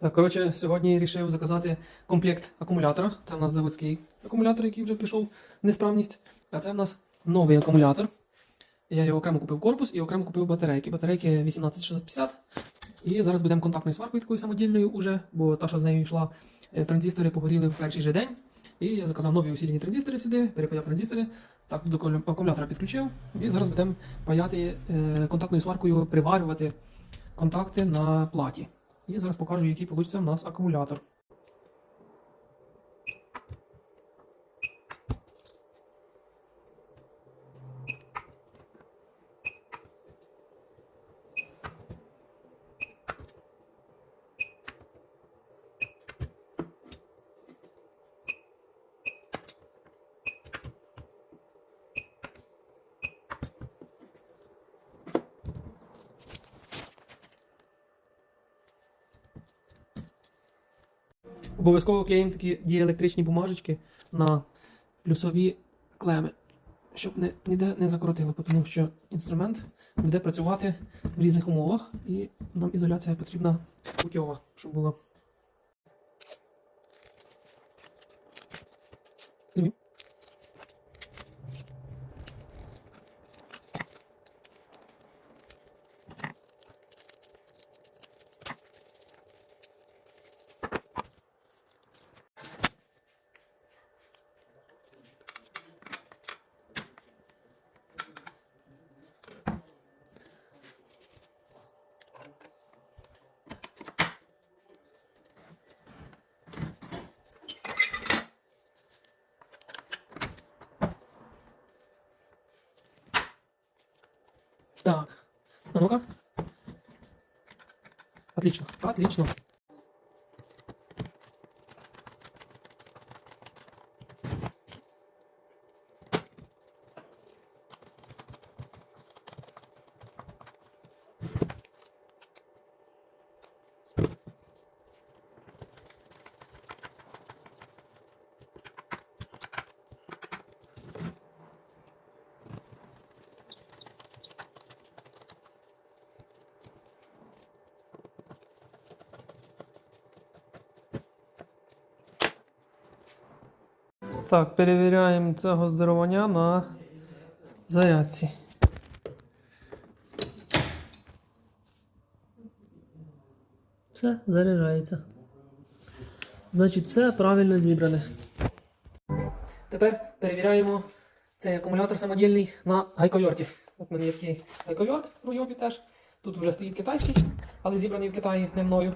Так, коротше, сьогодні вирішив заказати комплект акумулятора. Це в нас заводський акумулятор, який вже пішов в несправність. А це в нас новий акумулятор. Я його окремо купив корпус і окремо купив батарейки. Батарейки 18650. І зараз будемо контактною сваркою такою самодільною уже, бо та, що з нею йшла, е, транзистори погоріли в перший же день. І я заказав нові усилені транзистори сюди, перепаяв транзистори, так до акумулятора підключив. І зараз будемо паяти е, контактною сваркою, приварювати контакти на платі. І зараз покажу, який вийде в нас акумулятор. Обов'язково клеїмо такі діелектричні бумажечки на плюсові клеми, щоб не, ніде не закоротило, тому що інструмент буде працювати в різних умовах, і нам ізоляція потрібна путьова, щоб була. Так. Ну-ка. Отлично, отлично. Так, перевіряємо цього здоровання на зарядці. Все, заряджається. Значить, все правильно зібране. Тепер перевіряємо цей акумулятор самодільний на гайковерті. От в мене є такий гайковерт в Ройобі теж. Тут вже стоїть китайський, але зібраний в Китаї не мною.